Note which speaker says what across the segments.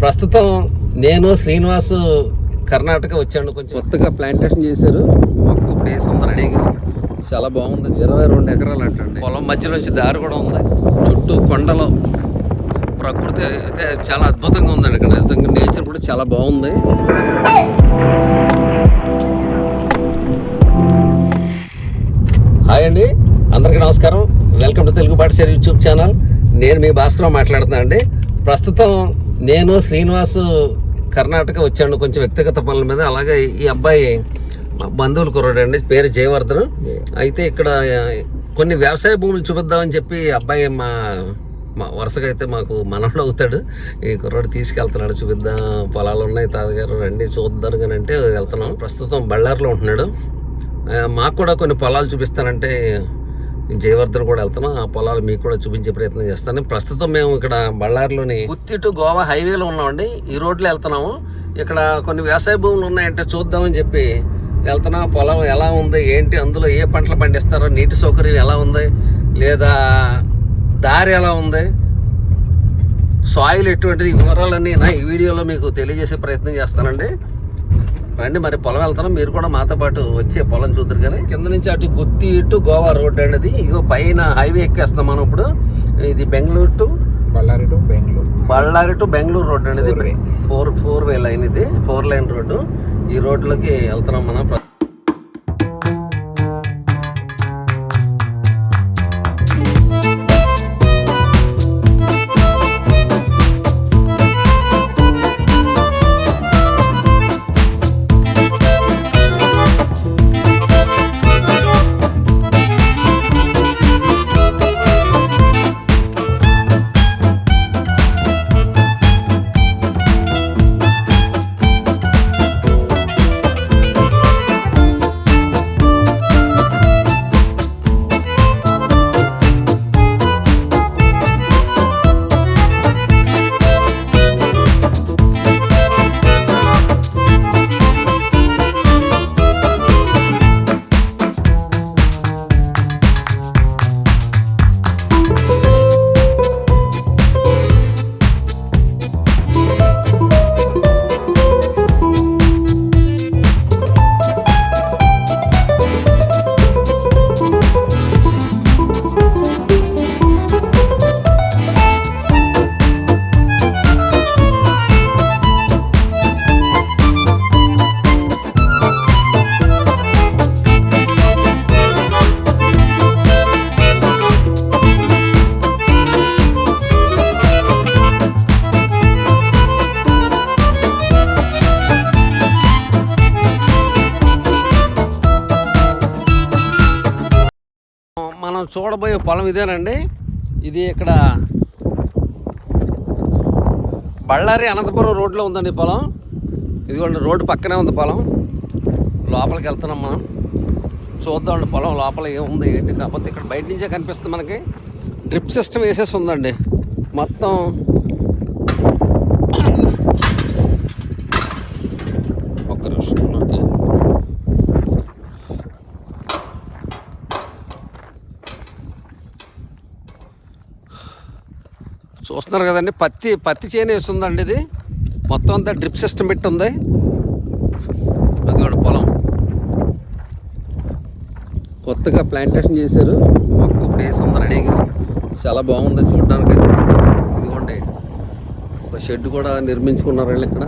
Speaker 1: ప్రస్తుతం నేను శ్రీనివాస్ కర్ణాటక వచ్చాను కొంచెం. కొత్తగా ప్లాంటేషన్ చేశారు. మొక్కు ప్లేస్ ఉంది రెడీగా చాలా బాగుంది. ఇరవై రెండు ఎకరాలు అంటండి. పొలం మధ్యలోంచి దారి కూడా ఉంది. చుట్టూ కొండలు. ప్రకృతి అయితే చాలా అద్భుతంగా ఉందండి ఇక్కడ. నిజంగా నేచర్ కూడా చాలా బాగుంది. హాయ్ అండి. అందరికీ నమస్కారం. వెల్కమ్ టు తెలుగు పాఠశాల యూట్యూబ్ ఛానల్ నేను మీ భాస్కర్ మాట్లాడుతున్నా అండి ప్రస్తుతం నేను శ్రీనివాస్ కర్ణాటక వచ్చాను కొంచెం వ్యక్తిగత పనుల మీద. అలాగే ఈ అబ్బాయి బంధువులు కుర్రాడండి పేరు జయవర్ధన్. అయితే ఇక్కడ కొన్ని వ్యవసాయ భూములు చూపిద్దామని చెప్పి అబ్బాయి మా మా వరుసగా అయితే మాకు మనవడు అవుతాడు. ఈ కుర్రాడు తీసుకెళ్తున్నాడు చూపిద్దాం. పొలాలు ఉన్నాయి తాతగారు రండి చూద్దాం కానీ అంటే వెళ్తున్నాం. ప్రస్తుతం బళ్ళారిలో ఉంటున్నాడు. మాకు కూడా కొన్ని పొలాలు చూపిస్తానంటే జయవర్ధన్ కూడా వెళ్తున్నాం ఆ పొలాలు మీకు కూడా చూపించే ప్రయత్నం చేస్తాను ప్రస్తుతం మేము ఇక్కడ బళ్ళారిలోని గుత్తి టు గోవా హైవేలో ఉన్నామండి. ఈ రోడ్లో వెళ్తున్నాము. ఇక్కడ కొన్ని వ్యవసాయ భూములు ఉన్నాయంటే చూద్దామని చెప్పి వెళ్తున్నాం. పొలం ఎలా ఉంది? ఏంటి? అందులో ఏ పంటలు పండిస్తారో? నీటి సౌకర్యం ఎలా ఉంది? లేదా దారి ఎలా ఉంది? సాయిల్ ఎటువంటిది? వివరాలన్నీ నా ఈ వీడియోలో మీకు తెలియజేసే ప్రయత్నం చేస్తానండి. రండి మరి పొలం వెళ్తాను మీరు కూడా మాతో పాటు వచ్చే పొలం చూద్దరు కానీ కింద నుంచి అటు గుత్తి ఇటు గోవా రోడ్ అనేది ఇగో పైన హైవే ఎక్కేస్తున్నాం మనం ఇప్పుడు. ఇది Bengaluru to
Speaker 2: Ballari to Bengaluru.
Speaker 1: Ballari to Bengaluru road అనేది. ఫోర్ ఫోర్ వే లైన్ ఇది. Four lane road. ఈ రోడ్లోకి వెళ్తున్నాం మనం. మనం చూడబోయే పొలం ఇదేనండి. ఇది ఇక్కడ బళ్ళారి అనంతపురం రోడ్లో ఉందండి పొలం. ఇదిగోండి రోడ్డు పక్కనే ఉంది పొలం. లోపలికి వెళ్తున్నాం మనం. చూద్దామండి పొలం లోపల ఏముంది ఏంటి? కాకపోతే ఇక్కడ బయట నుంచే కనిపిస్తుంది మనకి. డ్రిప్ సిస్టమ్ వేసేసి ఉందండి. మొత్తం చూస్తున్నారు కదండి. పత్తి పత్తి చేను వేస్తుందండి ఇది. మొత్తం అంతా డ్రిప్ సిస్టమ్ పెట్టి ఉంది. అదిగోండి పొలం. కొత్తగా ప్లాంటేషన్ చేశారు. మొక్క ప్లేస్ ఉంది రెడీగా చాలా బాగుంది చూడడానికి ఇదిగోండి. ఒక షెడ్ కూడా నిర్మించుకున్నారు వీళ్ళు ఇక్కడ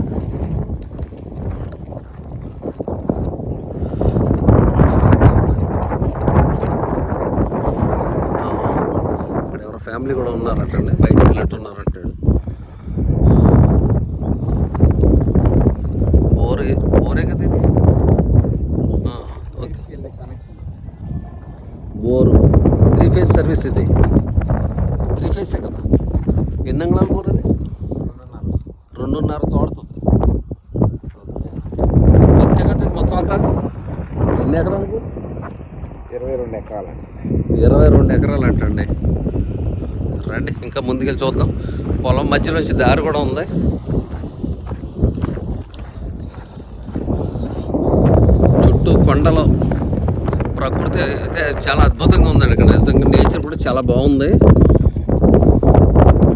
Speaker 1: ఎవరో ఫ్యామిలీ కూడా ఉన్నారంటండి బయట వెళ్ళట్టున్నారంటాడు బోరే బోరే కదా ఇది ఆ, త్రీ ఫేజ్ సర్వీస్ ఇది. త్రీ ఫేసే కదా. ఎన్ని అంగళాల బోర్ అది? రెండున్నర తోడుతుంది. ఓకే. మొత్తం అంతా? ఎన్ని ఎకరాలకి?
Speaker 2: ఇరవై రెండు ఎకరాలు
Speaker 1: ఇరవై రెండు ఎకరాలు అంటండి. రండి ఇంకా ముందుకెళ్ళి చూద్దాం. పొలం మధ్యలోంచి దారి కూడా ఉంది. చుట్టూ కొండలు. ప్రకృతి అయితే చాలా అద్భుతంగా ఉందండి ఇక్కడ. నిజంగా నేచర్ కూడా చాలా బాగుంది.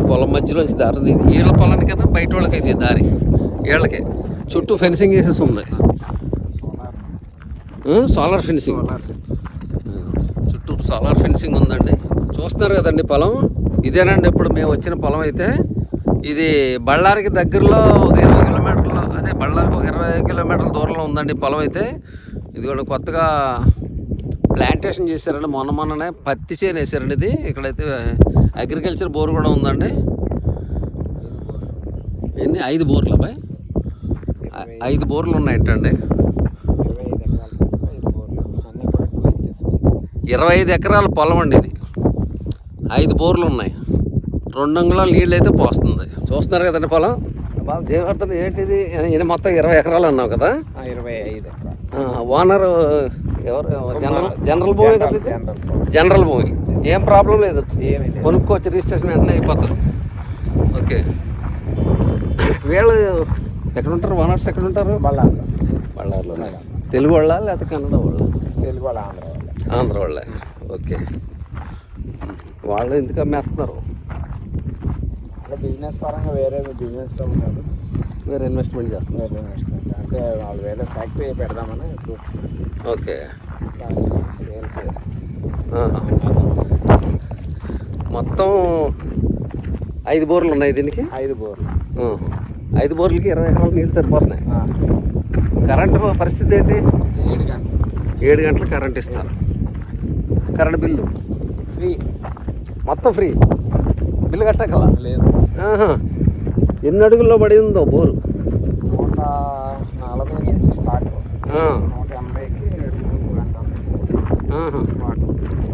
Speaker 1: పొలం మధ్యలోంచి దారి ఇది వీళ్ళ పొలానికన్నా బయట వాళ్ళకి ఇది దారి. వీళ్ళకి చుట్టూ ఫెన్సింగ్ వేసేసి ఉంది.
Speaker 2: Solar
Speaker 1: fencing. చుట్టూ సోలార్ ఫెన్సింగ్ ఉందండి. చూస్తున్నారు కదండి పొలం? ఇదేనండి ఇప్పుడు మేము వచ్చిన పొలం అయితే. ఇది బళ్ళారికి దగ్గరలో ఒక ఇరవై కిలోమీటర్లు అదే బళ్ళారికి ఒక ఇరవై కిలోమీటర్ల దూరంలో ఉందండి పొలం అయితే. ఇది కొత్తగా ప్లాంటేషన్ చేశారండి. మొన్న మొన్ననే పత్తి చేను వేసారండి ఇది. ఇక్కడైతే అగ్రికల్చర్ బోర్ కూడా ఉందండి. ఎన్ని? ఐదు బోర్లు అబ్బాయి ఐదు బోర్లు ఉన్నాయంటండి.
Speaker 2: ఇరవై ఐదు ఎకరాలు
Speaker 1: పొలం అండి ఇది. ఐదు బోర్లు ఉన్నాయి. రెండు అంగుళాల నీళ్ళు అయితే పోస్తుంది. చూస్తున్నారు కదండి పొలం? బాబు జయవర్ధన్ ఏంటిది? ఇది మొత్తం ఇరవై ఎకరాలు అన్నావు కదా?
Speaker 2: ఇరవై ఐదు
Speaker 1: ఓనర్ ఎవరు? జనరల్ జనరల్ భూమి కదా ఇది
Speaker 2: జనరల్ భూమి.
Speaker 1: ఏం ప్రాబ్లం లేదు. కొనుక్కోవచ్చు రిజిస్ట్రేషన్ వెంటనే అయిపోతారు ఓకే. వీళ్ళు ఎక్కడ ఉంటారు ఓనర్స్ ఎక్కడ ఉంటారు
Speaker 2: బళ్ళార్లో
Speaker 1: బళ్ళార్లో తెలుగు వాళ్ళ లేకపోతే కన్నడ వాళ్ళ?
Speaker 2: తెలుగు వాళ్ళ ఆంధ్ర వాళ్ళ.
Speaker 1: ఆంధ్ర వాళ్ళే. ఓకే. వాళ్ళు ఎందుకు అమ్మేస్తున్నారు?
Speaker 2: బిజినెస్ పరంగా వేరే బిజినెస్లో ఉన్నారు.
Speaker 1: వేరే ఇన్వెస్ట్మెంట్ చేస్తున్నారు.
Speaker 2: వేరే ఇన్వెస్ట్మెంట్ అంటే వాళ్ళు వేరే ఫ్యాక్టరీ పెడదామని చూస్తున్నారు
Speaker 1: ఓకే. మొత్తం ఐదు బోర్లు ఉన్నాయి దీనికి?
Speaker 2: ఐదు బోర్లు.
Speaker 1: ఐదు బోర్లకి ఇరవై ఎకరాలు నీళ్ళు సరిపోతున్నాయి. కరెంటు పరిస్థితి ఏంటి?
Speaker 2: ఏడు గంటలు.
Speaker 1: ఏడు గంటలు కరెంట్ ఇస్తారు. Current bill.
Speaker 2: ఫ్రీ.
Speaker 1: మొత్తం ఫ్రీ. బిల్లు కట్టగల
Speaker 2: లేదు.
Speaker 1: ఎన్ని అడుగుల్లో పడి ఉందో బోరు
Speaker 2: నూట నలభై నుంచి స్టార్ట్
Speaker 1: ఆ.
Speaker 2: నూట ఎనభైకి మూడు గంటల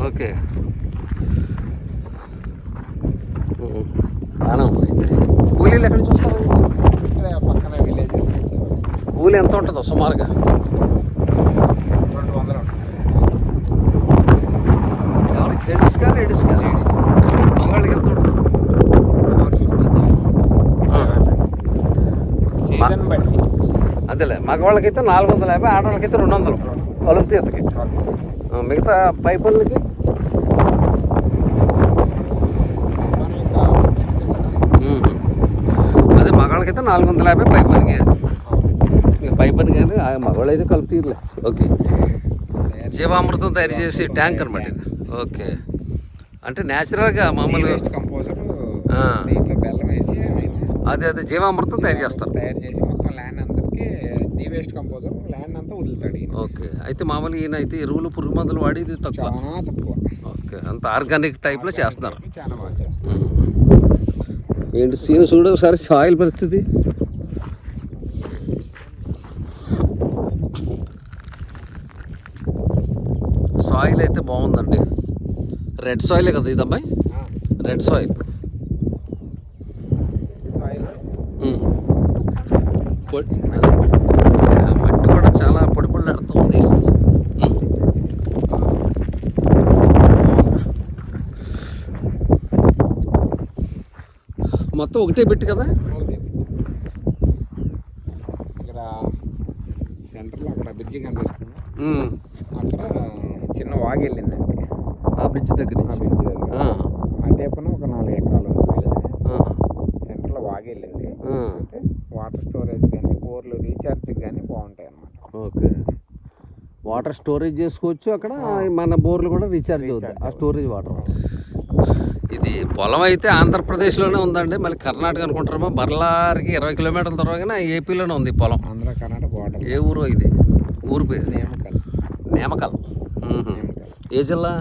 Speaker 1: ఓకే. బాగానే ఉంది. కూలీలు ఎక్కడి నుంచి వస్తారు?
Speaker 2: ఇక్కడ పక్కన విలేజెస్ నుంచి
Speaker 1: కూలి ఎంత ఉంటుందో సుమారుగా
Speaker 2: రెండు వందలు ఉంటుంది
Speaker 1: ఎవరు జెంట్స్గా లేడీస్గా
Speaker 2: లేడీస్
Speaker 1: మగవాళ్ళకి ఎంత ఉంటుంది
Speaker 2: ఫోర్ ఫిఫ్టీ సీజన్ బట్టి
Speaker 1: అదేలే మగవాళ్ళకైతే నాలుగు వందల యాభై ఆడవాళ్ళకైతే రెండు వందలు కలుపు తీతకి మిగతా ఉహు. అదే మగవాళ్ళకైతే నాలుగు వందల యాభై పైపనికి. ఇంకా పైపని కానీ ఆ మగవాళ్ళు అయితే కలుపు తీరలే. ఓకే. జీవామృతం తయారు చేసి ట్యాంక్ అనమాట ఇది. ఓకే. అంటే న్యాచురల్గా మామూలు
Speaker 2: వేస్ట్ కంపోజర్. దీంట్లో బెల్లం వేసి
Speaker 1: అదే అదే జీవామృతం తయారు చేస్తారు.
Speaker 2: తయారు చేసి మొత్తం ల్యాండ్ అందరికి డీ వేస్ట్ కంపోజర్ ల్యాండ్ అంతా వదులుతాడు
Speaker 1: ఓకే. అయితే మామూలు ఈయన అయితే ఎరువులు పురుగు మందులు వాడి ఇది తక్కువ.
Speaker 2: చాలా తక్కువ.
Speaker 1: ఓకే. అంత ఆర్గానిక్ టైప్లో చేస్తున్నారు.
Speaker 2: చాలా బాగా చేస్తారు
Speaker 1: ఉమ్. ఏంటి సీన్ చూడు ఒకసారి సాయిల్ పరిస్థితి. సాయిల్ అయితే బాగుందండి. రెడ్ సాయిలే కదా ఇది అబ్బాయి
Speaker 2: ఆ,
Speaker 1: రెడ్ సాయిల్. పొడి ఉమ్. మొత్తం ఒకటే పెట్టి కదా.
Speaker 2: ఇక్కడ సెంటర్లో అక్కడ బ్రిడ్జి కనిపిస్తుంది. అక్కడ చిన్న వాగు వెళ్ళిందండి.
Speaker 1: ఆ బ్రిడ్జ్ దగ్గర
Speaker 2: ఆ బ్రిడ్జి దగ్గర.
Speaker 1: ఆ,
Speaker 2: అంటే పక్కన ఒక నాలుగు ఎకరాలు సెంటర్లో వాగు వెళ్ళింది. అంటే వాటర్ స్టోరేజ్ కానీ బోర్లు రీఛార్జ్ కానీ బాగుంటాయి అన్నమాట
Speaker 1: ఓకే. వాటర్ స్టోరేజ్ చేసుకోవచ్చు అక్కడ. మన బోర్లు కూడా రీఛార్జ్ అవుతాయి. ఆ స్టోరేజ్ వాటర్. ఇది పొలం అయితే ఆంధ్రప్రదేశ్లోనే ఉందండి. మళ్ళీ కర్ణాటక అనుకుంటారేమో. బర్లారికి ఇరవై కిలోమీటర్ల దూరంగానే ఏపీలోనే ఉంది పొలం.
Speaker 2: ఆంధ్ర కర్ణాటక బార్డర్
Speaker 1: ఏ ఊరు ఇది? ఊరు పేరు?
Speaker 2: నేమకల్.
Speaker 1: నేమకల్. ఏ జిల్లా?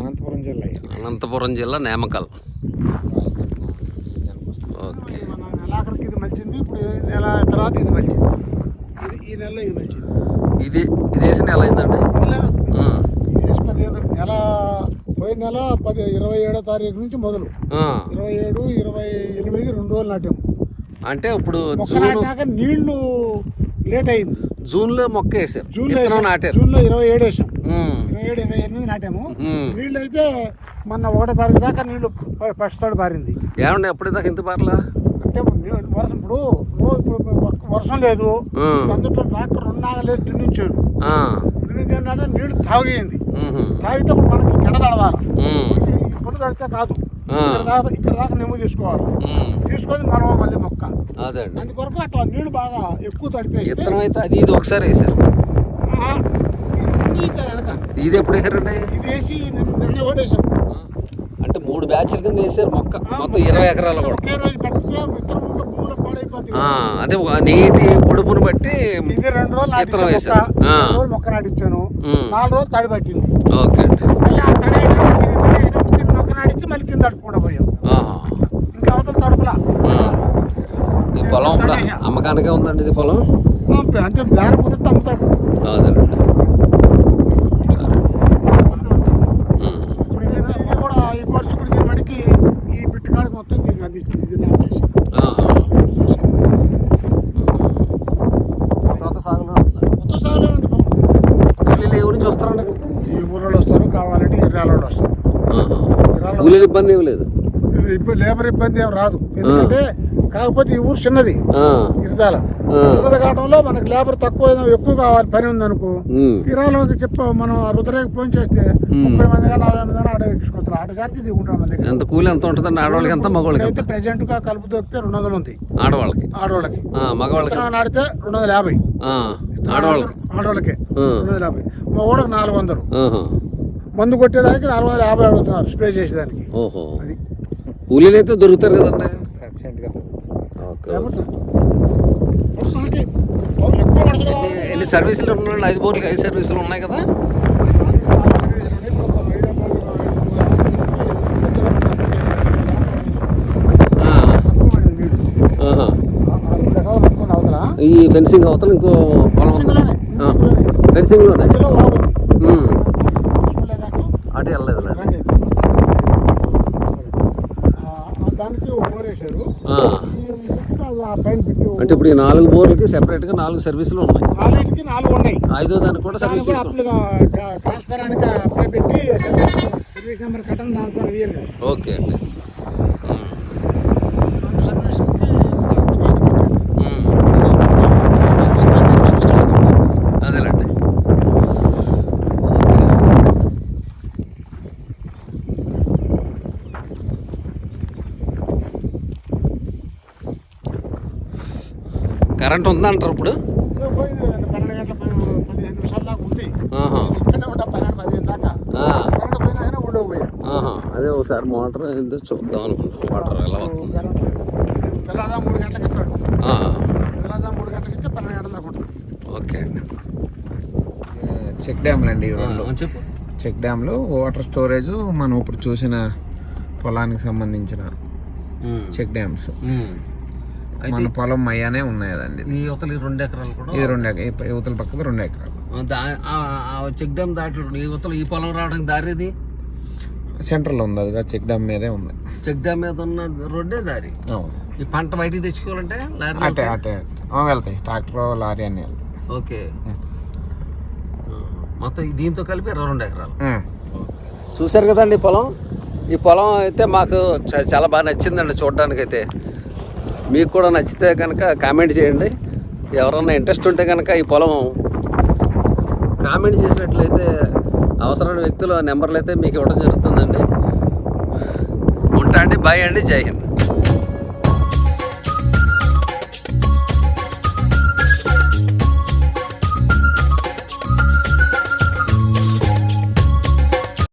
Speaker 2: అనంతపురం జిల్లా.
Speaker 1: అనంతపురం జిల్లా నేమకల్. ఓకే.
Speaker 3: ఇది మలిచింది. ఇప్పుడు నెల తర్వాత ఇది మలిచింది. ఇది ఈ నెలలో ఇది మలిచింది.
Speaker 1: ఇది ఇది వేసిన ఎలా అయిందండి.
Speaker 3: నెల? నెల పోయిన నెల పది ఇరవై ఏడో తారీఖు నుంచి మొదలు. ఇరవై ఏడు ఇరవై ఎనిమిది రెండు రోజులు నాటాము
Speaker 1: అంటే ఇప్పుడు జూన్
Speaker 3: నీళ్ళు లేట్ అయింది.
Speaker 1: జూన్లో మొక్క వేసారు. విత్తనం
Speaker 3: వేసాం.
Speaker 1: నాటారు.
Speaker 3: జూన్లో ఇరవై ఏడు వేసాం. ఇరవై ఏడు ఇరవై ఎనిమిది నాటాము. నీళ్ళు అయితే మొన్న ఒకటో తారీఖు దాకా నీళ్ళు ఫస్ట్ తాడు పారింది.
Speaker 1: ఏమండి ఎప్పుడు దాకా ఇంత పార్లా?
Speaker 3: అంటే వర్షం ఇప్పుడు ఇప్పుడు వర్షం లేదు. అందులో ట్రాక్టర్ రెండు నాగలేసి దున్నించాడు.
Speaker 1: ఆ.
Speaker 3: దున్నించాడంటే నీళ్ళు
Speaker 1: మ్మ్హ.
Speaker 3: తాగితే మనకి గడ తడవాలి. ఇప్పుడు తడితే కాదు. ఇక్కడ దాకా ఇక్కడ దాకా నెమ్ము తీసుకోవాలి. తీసుకొని మనం మళ్ళీ మొక్క. అందుకొరకు అట్లా నీళ్ళు బాగా ఎక్కువ
Speaker 1: విత్తనం అయితే అది ఇది ఒకసారి వేసారు
Speaker 3: ఇది
Speaker 1: ఎప్పుడు వేసారండి
Speaker 3: ఇది వేసి నిన్న నిన్న కొట్టేసాం
Speaker 1: అంటే మూడు బ్యాచ్ల కింద వేసారు మొక్క మొత్తం ఇరవై ఎకరాలు కూడా అదే నీటి పొడుపును బట్టి
Speaker 3: నాటించాను
Speaker 1: వేశారు.
Speaker 3: మొక్క.
Speaker 1: ఉమ్,
Speaker 3: నాలుగు రోజులు తడి పట్టింది.
Speaker 1: ఓకే
Speaker 3: మొక్క మళ్ళీ కింద పోయాం
Speaker 1: ఆహా.
Speaker 3: ఇంకా అవతల తడుపులా.
Speaker 1: ఈ పొలం అమ్మకానికే ఉందండి ఇది పొలం?
Speaker 3: అంటే అమ్ముతాడు
Speaker 1: అదేనండి సరే ఉమ్.
Speaker 3: ఇప్పుడు ఇది ఇది కూడా ఈ కోర్సు కూడా దీని మడికి ఈ బిట్టుకాడికి మొత్తం దీనికి అందిస్తుంది ఇది నాకు చేసి
Speaker 1: ఆహా. కొత్త కొత్త సాగులో ఉందండి
Speaker 3: మొత్తం సాగులో ఉంది పొలం.
Speaker 1: కూలీలు ఎవరి నుంచి వస్తారండి ఇక్కడికి?
Speaker 3: ఈ ఊళ్ళో వస్తారు కావాలంటే ఇర్రాల వాళ్ళు వస్తారు
Speaker 1: ఆహా.
Speaker 3: ఇర్రాల
Speaker 1: కూలీలు ఇబ్బంది ఏమి లేదు.
Speaker 3: ఇప్పుడు లేబర్ ఇబ్బంది ఏం రాదు. ఎందుకంటే కాకపోతే ఈ ఊరు చిన్నది. ఇరదాల. చిన్నది కావడంలో మనకి లేబర్ తక్కువ ఎక్కువ కావాలి పని ఉందనుకో.
Speaker 1: ఉమ్.
Speaker 3: ఇరాలోకి చెప్ప మనం రుద్రకి ఫోన్ చేస్తే. ముప్పై మంది నలభై మంది ఆడ ఎక్కించుకుంటారు ఆడ చార్జీ మన దగ్గర.
Speaker 1: ఎంత కూలి ఎంత ఉంటుందండి? ఆడవాళ్ళకి ఎంత మగవాళ్ళకి
Speaker 3: అయితే ప్రెజెంట్గా కలుపు దొరికితే రెండు వందలు ఉంది.
Speaker 1: ఆడవాళ్ళకి.
Speaker 3: ఆడవాళ్ళకి.
Speaker 1: మగవాళ్ళకి.
Speaker 3: నాటితే రెండు వందల యాభై.
Speaker 1: ఆడవాళ్ళకి.
Speaker 3: ఆడవాళ్ళకి. రెండు వందల యాభై. మా ఊళ్ళకి నాలుగు వందలు. మందు కొట్టేదానికి నాలుగు వందల యాభై అడుగుతున్నారు స్ప్రే చేసేదానికి
Speaker 1: ఓహో
Speaker 3: అది
Speaker 1: కూలీలు అయితే దొరుకుతారు కదండి ఓకే
Speaker 3: మనకి ఎక్కువ మనుషులు
Speaker 1: ఎన్ని-
Speaker 3: కావాలి.
Speaker 1: ఎన్ని సర్వీసులు ఉన్నాయి ఐదు బోర్లకి ఐదు సర్వీసులు ఉన్నాయి కదా ఆ. ఆహా. ఈ ఫెన్సింగ్ అవతల ఇంకో పొలం ఉంది ఆ, ఫెన్సింగ్లోనే
Speaker 3: ఇందులో బాగుంది.
Speaker 1: ఉమ్.
Speaker 3: చూడలేదాకు?
Speaker 1: అటు వెళ్ళలేదు
Speaker 3: రండి. ఆ, ఆ దానికి ఓరేశారు ఈ బిట్టు అది ఆ పైన బిట్టు
Speaker 1: అంటే ఇప్పుడు ఈ నాలుగు బోర్లకి సెపరేట్గా నాలుగు సర్వీసులు ఉన్నాయి.
Speaker 3: నాలుగు ఉన్నాయి.
Speaker 1: ఐదో దానికి కూడా సర్వీస్
Speaker 3: అప్లై పెట్టి సర్వీస్ నెంబర్ కట్టడం
Speaker 1: ఓకే అండి ఉమ్.
Speaker 3: రెండు సర్వీసులకి
Speaker 1: ఉమ్. అదేలేండి ఓకే కరెంట్ ఉందంటారు ఇప్పుడు
Speaker 3: పోయింది పన్నెండు గంటల పది- పదిహేను నిమిషాల దాకా ఉంది
Speaker 1: ఆహా.
Speaker 3: ఇక్కడే ఉంటా పన్నెండు పదిహేను దాకా
Speaker 1: ఆ,
Speaker 3: కరెంట్ పోయినా కానీ ఊళ్ళో పోయా
Speaker 1: ఆహా. అదే ఒకసారి మోటార్ ఏందో చూద్దాం అనుకుంటున్నాం వాటర్ ఎలా వస్తుంది?
Speaker 3: మూడు గంటలకు ఇస్తాడు మూడు గంటలకు ఇస్తే పన్నెండు గంటల దాకా
Speaker 1: ఓకే అండి.
Speaker 2: చెక్ డ్యామ్లు అండి రెండు.
Speaker 1: చెప్పు.
Speaker 2: చెక్ డ్యామ్లు వాటర్ స్టోరేజ్ మనం ఇప్పుడు చూసిన పొలానికి సంబంధించిన. Check dams. మన పొలం మయ్యానే ఉన్నాయి కదండి
Speaker 1: ఈ యువతలు ఈ రెండు ఎకరాలు కూడా
Speaker 2: ఇది రెండు ఈ యువతల పక్కకు రెండు ఎకరాలు.
Speaker 1: చెక్ డ్యామ్ దాంట్లో ఈ యువతలు ఈ పొలం రావడానికి దారి ఇది
Speaker 2: సెంటర్లో ఉంది అది చెక్ డ్యామ్ మీదే ఉంది.
Speaker 1: చెక్ డ్యామ్ మీద ఉన్న రోడ్డే దారి? ఈ పంట బయటికి తెచ్చుకోవాలంటే లారీ
Speaker 2: అటే అటే వెళ్తాయి. ట్రాక్టర్ లారీ అన్నీ వెళ్తాయి.
Speaker 1: ఓకే. మొత్తం ఈ దీంతో కలిపి ఇరవై రెండు ఎకరాలు. చూశారు కదండి ఈ పొలం? ఈ పొలం అయితే మాకు చాలా బాగా నచ్చిందండి చూడడానికి అయితే మీకు కూడా నచ్చితే కనుక కామెంట్ చేయండి. ఎవరన్నా ఇంట్రెస్ట్ ఉంటే కనుక ఈ పొలం కామెంట్ చేసినట్లయితే అవసరమైన వ్యక్తుల నెంబర్లు అయితే మీకు ఇవ్వడం జరుగుతుందండి. ఉంటా అండి బాయ్ అండి జై హింద్.